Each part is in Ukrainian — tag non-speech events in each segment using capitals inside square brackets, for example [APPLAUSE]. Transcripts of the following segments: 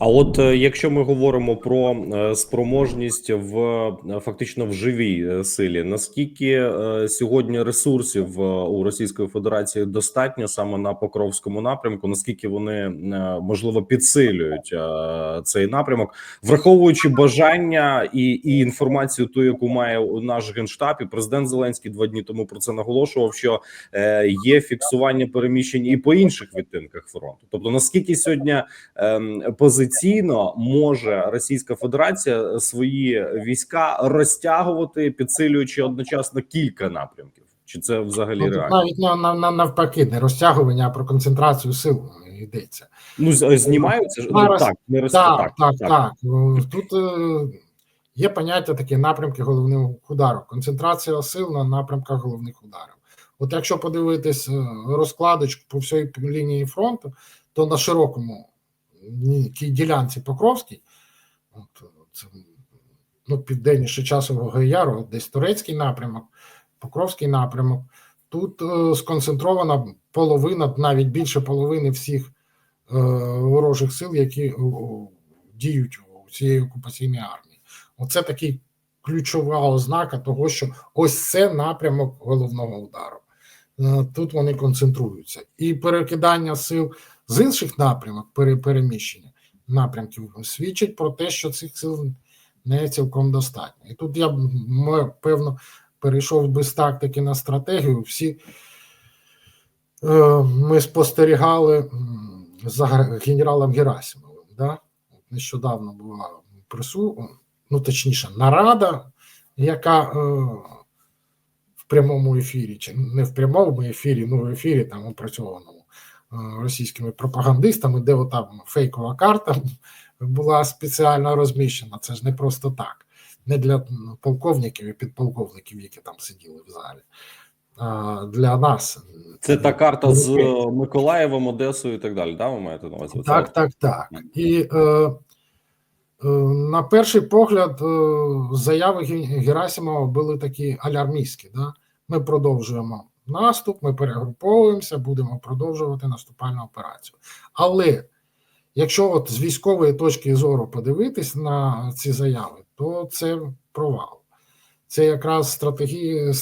А от е, якщо ми говоримо про е, спроможність в е, фактично в живій силі, наскільки сьогодні ресурсів у Російської Федерації достатньо саме на Покровському напрямку? Наскільки вони можливо підсилюють цей напрямок, враховуючи бажання і, і інформацію, ту, яку має наш генштаб, і президент Зеленський два дні тому про це наголошував, що є фіксування переміщень і по інших відтинках фронту. Тобто, наскільки сьогодні ем, позиційно може Російська Федерація свої війська розтягувати, підсилюючи одночасно кілька напрямків? Чи це взагалі Ну, реально? навіть на, на, на, навпаки, не розтягування, а про концентрацію сил йдеться. Ну знімаються ж ну, так, не роз... Так, так, так. Ну, Тут е, є поняття такі напрямки головних ударів. Концентрація сил на напрямках головних ударів. От якщо подивитись е, розкладочку по всій лінії фронту, то на широкому тій ділянці Покровській, от, це, ну, південніше часового яру, десь турецький напрямок, Покровський напрямок, тут е, сконцентрована половина, навіть більше половини всіх е, ворожих сил, які о, діють у цієї окупаційної армії. Оце такий ключова ознака того, що ось це напрямок головного удару. Е, Тут вони концентруються. І перекидання сил з інших напрямок, переміщення напрямків, свідчить про те, що цих сил не цілком достатньо. І тут я б, певно перейшов би з тактики на стратегію. Всі е, ми спостерігали за генералом Герасимовим. Да? Нещодавно була прису, ну точніше, нарада, яка е, в прямому ефірі, чи не в прямому ефірі, ну в ефірі там опрацьованому російськими пропагандистами, де ота фейкова карта [LAUGHS] була спеціально розміщена. Це ж не просто так. Не для полковників і підполковників, які там сиділи в залі, а для нас. Це та карта з е, Миколаєвом, Одесою і так далі. Да, ви маєте на увазі? Так, так, так. І е, е, на перший погляд, е, заяви Герасимова були такі алярмістські. Да? Ми продовжуємо наступ, ми перегруповуємося, будемо продовжувати наступальну операцію. Але якщо от з військової точки зору подивитись на ці заяви, то це провал. Це якраз стратегія е,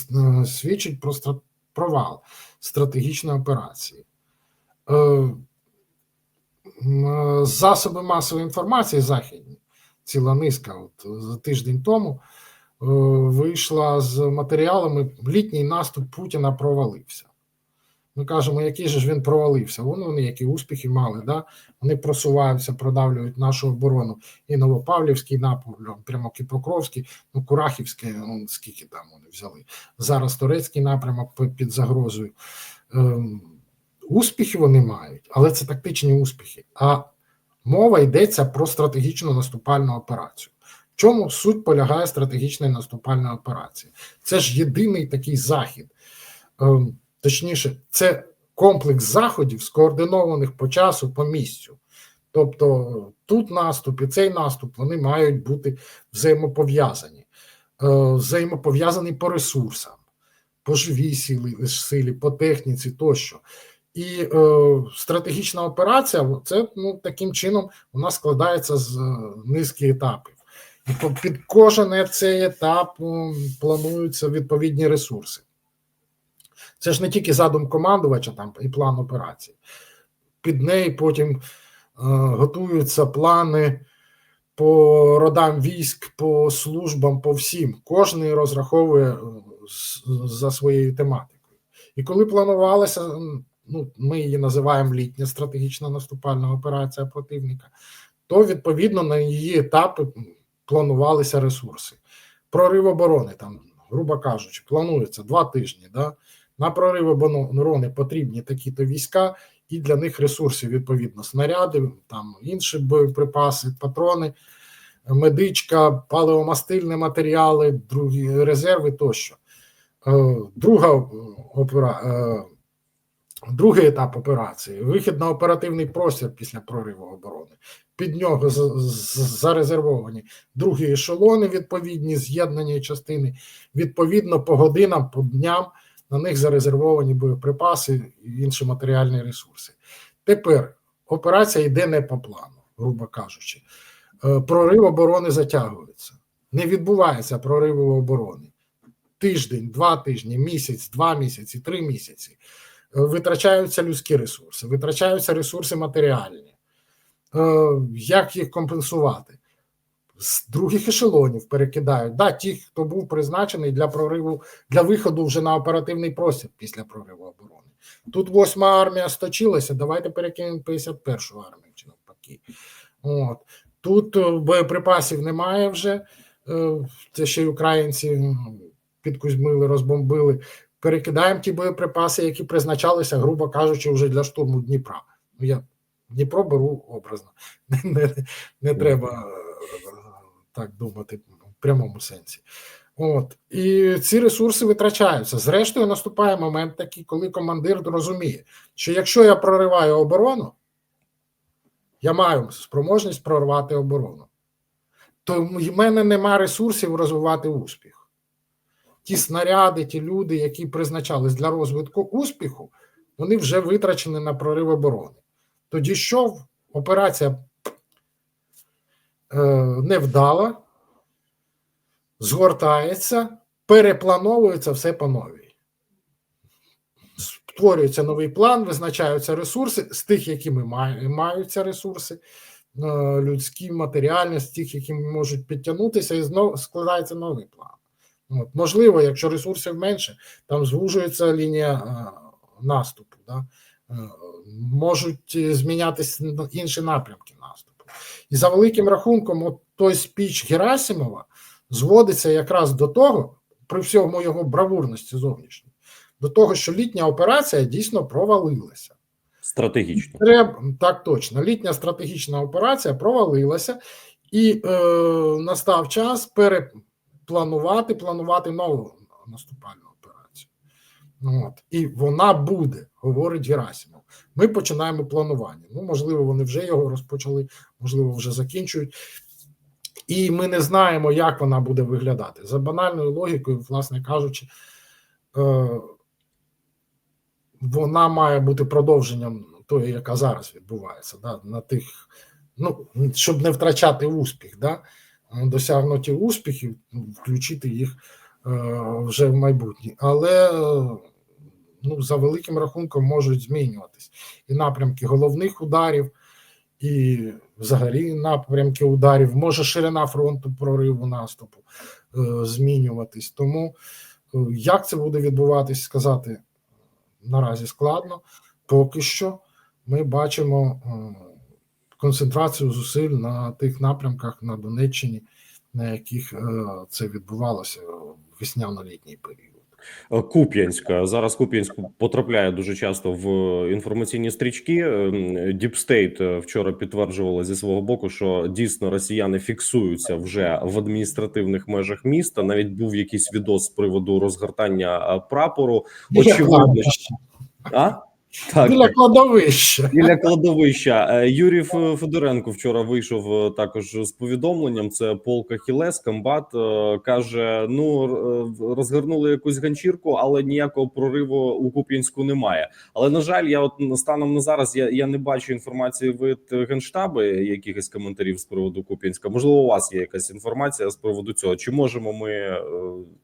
свідчить про стра- провал стратегічної операції. Е, е, засоби масової інформації західні, ціла низка, от за тиждень тому вийшла з матеріалами літній наступ Путіна провалився. Ми кажемо, який же ж він провалився? Вон вони які успіхи мали, да? вони просуваються, продавлюють нашу оборону і Новопавлівський напрямок, прямо Покровський, ну Курахівський, ну, скільки там вони взяли. Зараз турецький напрямок під загрозою. Ем, успіхи вони мають, але це тактичні успіхи. А мова йдеться про стратегічну наступальну операцію. Чому суть полягає стратегічної наступальної операції? Це ж єдиний такий захід. Ем, Точніше, це комплекс заходів, скоординованих по часу, по місцю. Тобто тут наступ і цей наступ вони мають бути взаємопов'язані, Е, взаємопов'язані по ресурсам, по живій силі, силі, по техніці тощо. І е, стратегічна операція це ну, таким чином вона складається з е, низки етапів. По- під кожен цей етап плануються відповідні ресурси. Це ж не тільки задум командувача там і план операції. Під неї потім е, готуються плани по родам військ, по службам, по всім. Кожний розраховує е, за своєю тематикою. І коли планувалася, ну, ми її називаємо літня стратегічна наступальна операція противника, то відповідно на її етапи планувалися ресурси. Прорив оборони, там, грубо кажучи, планується два тижні. Да? На прорив оборони потрібні такі-то війська, і для них ресурси, відповідно, снаряди, там інші боєприпаси, патрони, медичка, паливомастильні матеріали, другі резерви тощо. Е, Друга е, опера... Другий етап операції вихід на оперативний простір після прориву оборони. Під нього зарезервовані другі ешелони, відповідні з'єднані частини, відповідно по годинам, по дням на них зарезервовані боєприпаси і інші матеріальні ресурси. Тепер операція йде не по плану. грубо кажучи. Е, Прорив оборони затягується. Не відбувається прориву оборони. Тиждень, два тижні, місяць, два місяці, три місяці. Е, Витрачаються людські ресурси, витрачаються ресурси матеріальні. Е, Як їх компенсувати? З других ешелонів перекидають. Да, ті, хто був призначений для прориву, для виходу вже на оперативний простір після прориву оборони. Тут восьма армія сточилася. Давайте перекинемо 51-шу армію чи навпаки. От. Тут е, боєприпасів немає вже. Це ще й українці підкузьмили, розбомбили. Перекидаємо ті боєприпаси, які призначалися, грубо кажучи, вже для штурму Дніпра. Ну, я Дніпро беру образно. [LAUGHS] Не, не, не треба е, так думати в прямому сенсі. От і ці ресурси витрачаються. Зрештою, наступає момент такий, коли командир розуміє, що якщо я прориваю оборону, я маю спроможність прорвати оборону, то в мене нема ресурсів розвивати успіх. Ті снаряди, ті люди, які призначались для розвитку успіху, вони вже витрачені на прорив оборони. Тоді що операція е, невдала, згортається, переплановується все по новій. Створюється новий план, визначаються ресурси з тих, які ми маються ресурси, е, людські, матеріальні, з тих, які можуть підтягнутися, і знову складається новий план. От, можливо, якщо ресурсів менше, там звужується лінія е, наступу. Да? Е, можуть е, змінятися інші напрямки наступу. І за великим рахунком, от той спіч Герасимова зводиться якраз до того, при всьому його бравурності зовнішньої, до того, що літня операція дійсно провалилася. Стратегічно. Треба так точно. Літня стратегічна операція провалилася, і е, настав час перепланувати, планувати планувати нову наступальну операцію. От. І вона буде, говорить Герасимов. Ми починаємо планування. Ну, можливо, вони вже його розпочали, можливо, вже закінчують. І ми не знаємо, як вона буде виглядати. За банальною логікою, власне кажучи, е, вона має бути продовженням тої, яка зараз відбувається, да, на тих, ну, щоб не втрачати успіх, да, досягнуті успіхів, включити їх е, вже в майбутнє. Але ну, за великим рахунком можуть змінюватись і напрямки головних ударів, і взагалі напрямки ударів, може ширина фронту прориву наступу е, змінюватись. Тому е, як це буде відбуватись, сказати наразі складно. Поки що ми бачимо концентрацію зусиль на тих напрямках на Донеччині, на яких е, це відбувалося в весняно-літній період. Е, Куп'янська зараз Куп'янськ потрапляє дуже часто в інформаційні стрічки. Діпстейт вчора підтверджувала зі свого боку, що дійсно росіяни фіксуються вже в адміністративних межах міста. Навіть був якийсь відос з приводу розгортання е, прапору. Очевидно, а так, Біля кладовища. Біля кладовища Е, Юрій Федоренко вчора вийшов е, також з повідомленням. Це полк Ахілес, комбат е, каже: ну розгорнули якусь ганчірку, але ніякого прориву у Куп'янську немає. Але на жаль, я от станом на зараз я, я не бачу інформації від генштабу, якихось коментарів з приводу Куп'янська. Можливо, у вас є якась інформація з приводу цього. Чи можемо ми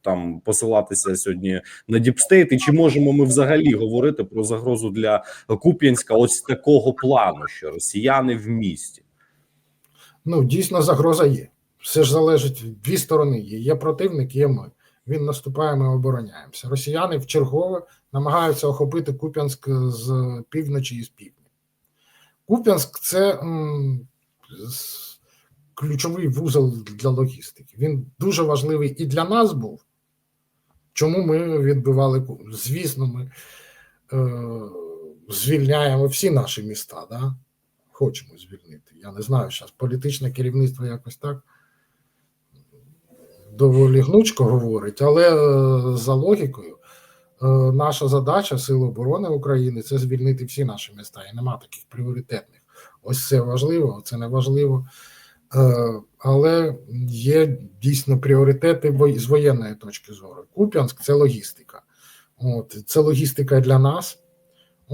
там посилатися сьогодні на діпстейт, і чи можемо ми взагалі говорити про загрозу для Куп'янська ось такого плану, що росіяни в місті. Ну, дійсно, загроза є. Все ж залежить дві сторони. Є, є противник, є ми. Він наступає, ми обороняємося. Росіяни в чергове намагаються охопити Куп'янськ з півночі і з півдня. Куп'янськ це м, ключовий вузол для логістики. Він дуже важливий і для нас був. Чому ми відбивали Звісно, ми е, звільняємо всі наші міста. Да? Хочемо звільнити. Я не знаю, зараз політичне керівництво якось так доволі гнучко говорить, але е, за логікою, е, наша задача Сил оборони України це звільнити всі наші міста. І нема таких пріоритетних. Ось це важливо, це не важливо. Е, Але є дійсно пріоритети з воєнної точки зору. Куп'янськ це логістика. От, це логістика для нас.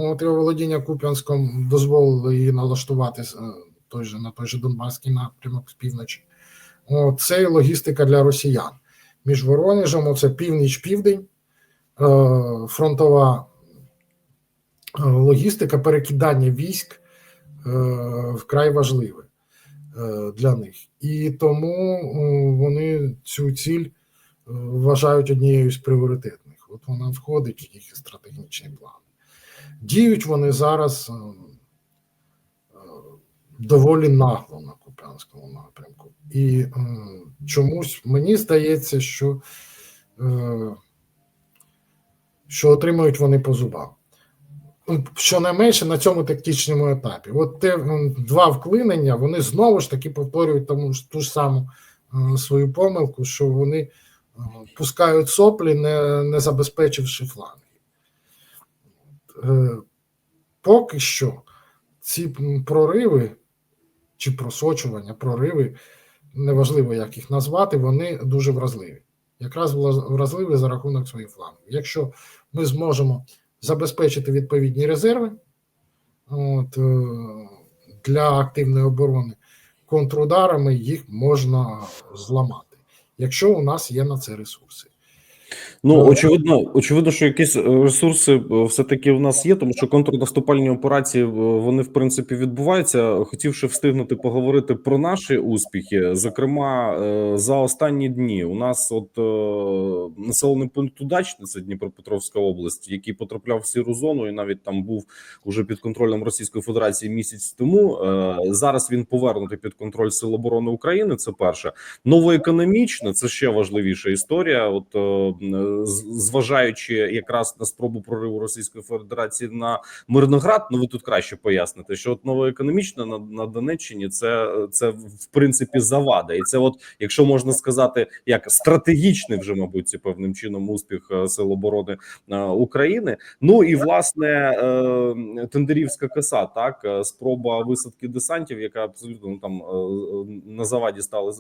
От, і володіння Куп'янськом дозволило її налаштувати е, той же на той же Донбаський напрямок з півночі. О, це і логістика для росіян. Між Воронежем, це північ-південь, е, фронтова е, логістика, перекидання військ вкрай важливе для них. І тому вони цю ціль вважають однією з пріоритетних. От вона входить в їх стратегічні плани. Діють вони зараз е, е, доволі нагло на Куп'янському напрямку. І е, чомусь мені здається, що, що отримують вони по зубам. Ну, Щонайменше на цьому тактичному етапі. От те два вклинення, вони знову ж таки повторюють тому ту ж саму свою помилку, що вони пускають соплі, не, не забезпечивши фланги. Е, Поки що ці прориви чи просочування, прориви, неважливо, як їх назвати, вони дуже вразливі. Якраз вразливі за рахунок своїх флангів. Якщо ми зможемо забезпечити відповідні резерви от, е, для активної оборони контрударами, їх можна зламати, якщо у нас є на це ресурси. Ну очевидно, очевидно, що якісь е, ресурси все таки в нас є, тому що контрнаступальні операції е, вони в принципі відбуваються. Хотівши встигнути поговорити про наші успіхи, зокрема е, за останні дні, у нас от е, населений пункт Удачне, це Дніпропетровська область, який потрапляв в сіру зону, і навіть там був уже під контролем Російської Федерації місяць тому. Е, Зараз він повернутий під контроль Сил оборони України. Це перше новоекономічне, це ще важливіша історія. От е, зважаючи якраз на спробу прориву Російської Федерації на Мирноград, ну ви тут краще поясните, що от новоекономічне на, на Донеччині це, це в принципі завада, і це, от якщо можна сказати, як стратегічний вже, мабуть, певним чином успіх е, Сил оборони е, України. Ну і власне е, Тендерівська коса, так е, спроба висадки десантів, яка абсолютно ну, там е, на заваді стали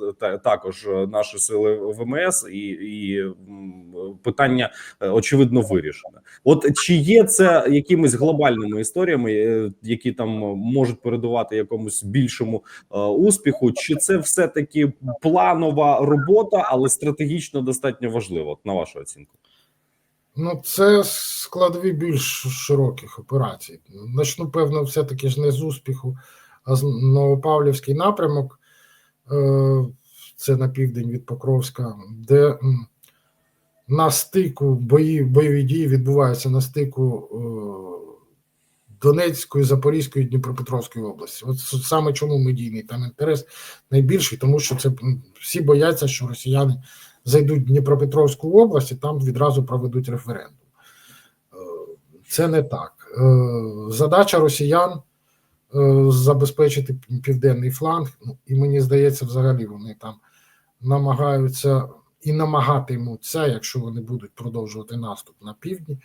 також е, наші сили ВМС, і, і питання е, очевидно вирішене. От чи є це якимись глобальними історіями, е, які там можуть передувати якомусь більшому е, успіху, чи це все таки планова робота, але стратегічно достатньо важливо, на вашу оцінку? Ну, це складові більш широких операцій. Начну, певно, все-таки ж не з успіху, а з Новопавлівський напрямок, е, це на південь від Покровська, де на стику бої, бойові дії відбуваються на стику е, Донецької, Запорізької, Дніпропетровської області. От саме чому медійний там інтерес найбільший, тому що це всі бояться, що росіяни зайдуть в Дніпропетровську область і там відразу проведуть референдум. Е, Це не так. Е, Задача росіян забезпечити південний фланг, ну, і мені здається, взагалі вони там намагаються і намагатимуться, якщо вони будуть продовжувати наступ на півдні,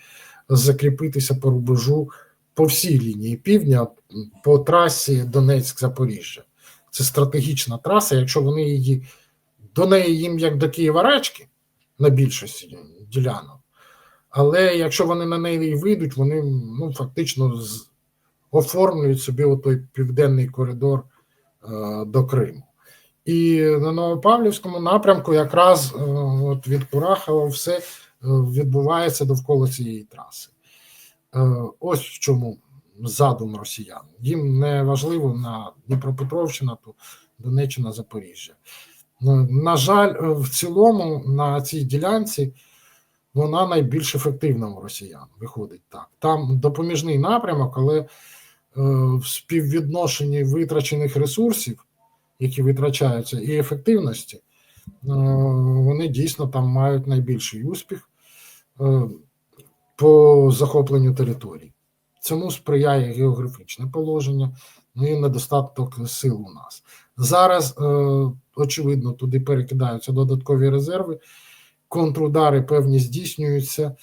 закріпитися по рубежу по всій лінії півдня, по трасі Донецьк-Запоріжжя. Це стратегічна траса. Якщо вони її до неї їм як до Києва речки на більшості ділянок. Але якщо вони на неї вийдуть, вони ну, фактично оформлюють собі той південний коридор е, до Криму. І на Новопавлівському напрямку якраз е, от від Курахова все е, відбувається довкола цієї траси. Е, ось в чому задум росіян. Їм не важливо на Дніпропетровщина, то Донеччина, Запоріжжя. На жаль, в цілому на цій ділянці вона найбільш ефективна у росіян. Виходить так. Там допоміжний напрямок, але в співвідношенні витрачених ресурсів, які витрачаються, і ефективності, е, вони дійсно там мають найбільший успіх е, по захопленню територій. Цьому сприяє географічне положення, ну і недостаток сил у нас. Зараз, е, очевидно, туди перекидаються додаткові резерви, контрудари певні здійснюються,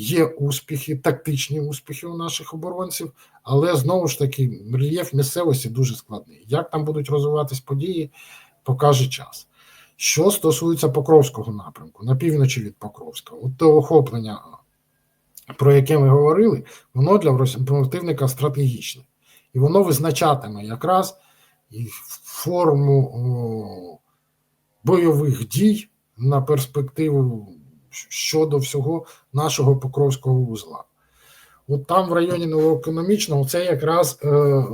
є успіхи, тактичні успіхи у наших оборонців, але знову ж таки рельєф місцевості дуже складний. Як там будуть розвиватись події, покаже час. Що стосується Покровського напрямку, на півночі від Покровська, от те охоплення, про яке ми говорили, воно для противника стратегічне. І воно визначатиме якраз і форму бойових дій на перспективу щодо всього нашого Покровського вузла. От там, в районі новоекономічного, це якраз е,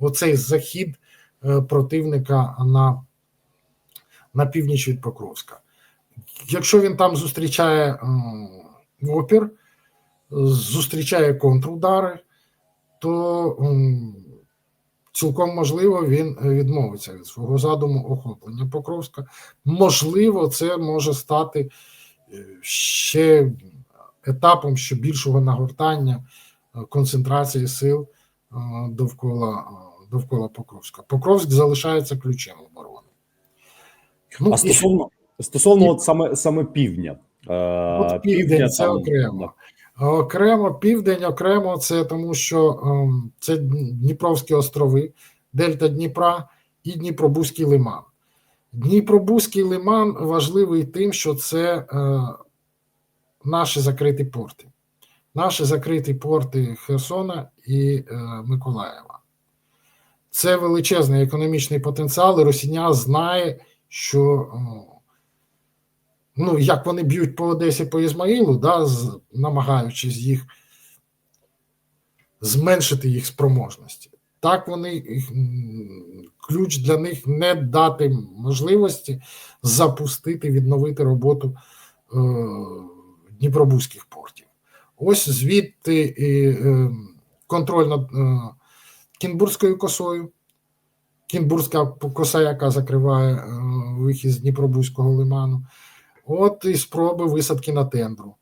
оцей захід е, противника на, на північ від Покровська. Якщо він там зустрічає е, опір, зустрічає контрудари, то м, цілком можливо він відмовиться від свого задуму охоплення Покровська. Можливо, це може стати е, ще етапом ще більшого нагортання е, концентрації сил е, довкола, е, довкола Покровська. Покровськ залишається ключем оборони. Ну, а і стосовно стосовно от саме саме півдня, От південь це там, окремо. Окремо, південь, окремо, це тому, що ем, це Дніпровські острови, Дельта Дніпра і Дніпробузький лиман. Дніпробузький лиман важливий тим, що це е, наші закриті порти. Наші закриті порти Херсона і е, Миколаєва. Це величезний економічний потенціал, і Росіян знає, що ну, як вони б'ють по Одесі по Ізмаїлу, да, намагаючись їх зменшити їх спроможності. Так вони ключ для них не дати можливості запустити, відновити роботу е, Дніпробузьких портів. Ось звідти е, контроль над е, Кінбурзькою косою. Кінбурзька коса, яка закриває е, вихід з Дніпробузького лиману. От і спроби висадки на тендру,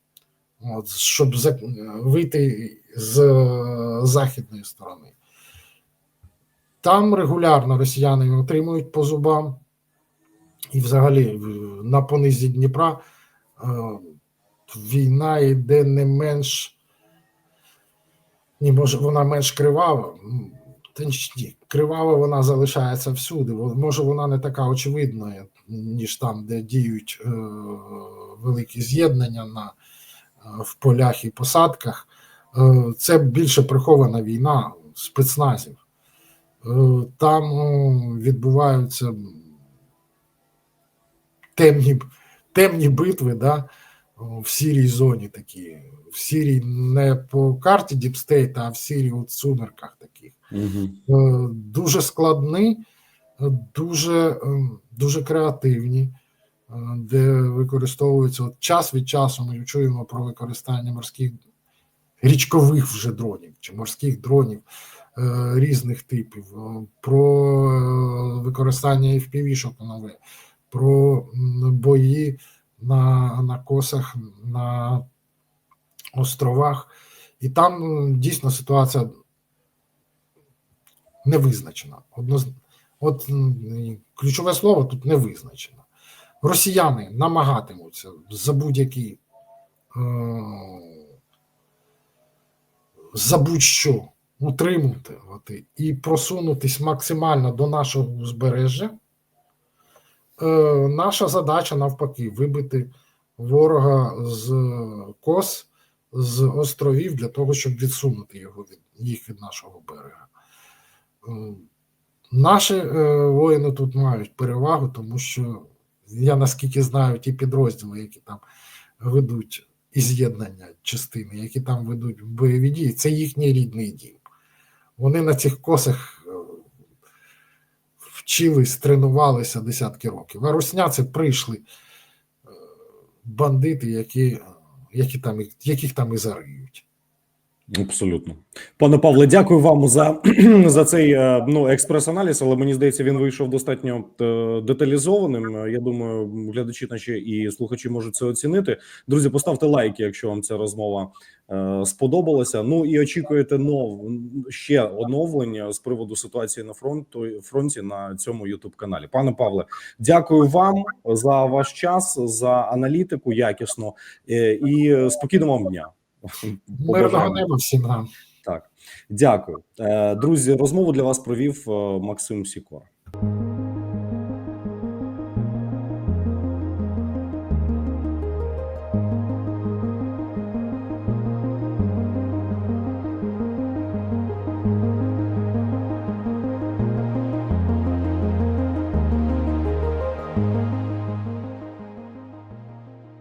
от, щоб за, вийти з е, західної сторони. Там регулярно росіяни отримують по зубам, і взагалі на понизі Дніпра е, війна йде не менш, ні, може, вона менш кривава. Та ні, кривава вона залишається всюди. Може, вона не така очевидна, ніж там, де діють е, великі з'єднання на, е, в полях і посадках. Це більше прихована війна спецназів. Е, там відбуваються темні, темні битви, да, в сірій зоні такі. В сірій не по карті Діпстейта, а в сірій от сумерках таких. Е, дуже складні, дуже, е, дуже креативні, де використовується от час від часу. Ми чуємо про використання морських річкових вже дронів чи морських дронів різних типів, е, про е, використання FPV-шок нове, про бої на, на косах, на островах. І там дійсно ситуація не визначена. Одноз... От ключове слово тут не визначено. Росіяни намагатимуться за будь-які е, за будь-що утримувати і просунутись максимально до нашого узбережжя. Е, наша задача навпаки вибити ворога з кос, з островів для того, щоб відсунути його від їх від нашого берега. Е, Наші е, воїни тут мають перевагу, тому що я наскільки знаю ті підрозділи, які там ведуть і з'єднання частини, які там ведуть бойові дії, це їхній рідний дім. Вони на цих косах е, вчились, тренувалися десятки років. А русняці прийшли е, бандити, які, які там, яких там і зариють. Абсолютно, пане Павле, дякую вам за, [CLEARS THROAT] за цей е, ну експрес-аналіз, але мені здається, він вийшов достатньо е, деталізованим. Е, Я думаю, глядачі наші і слухачі можуть це оцінити. Друзі, поставте лайки, якщо вам ця розмова сподобалася. Ну і очікуєте нов ще оновлення з приводу ситуації на фронту фронті на цьому Ютуб каналі. Пане Павле, дякую вам за ваш час, за аналітику якісно і спокійного вам дня. Мирного неба всім нам. Так, дякую, Е, друзі. Розмову для вас провів е, Максим Сікор.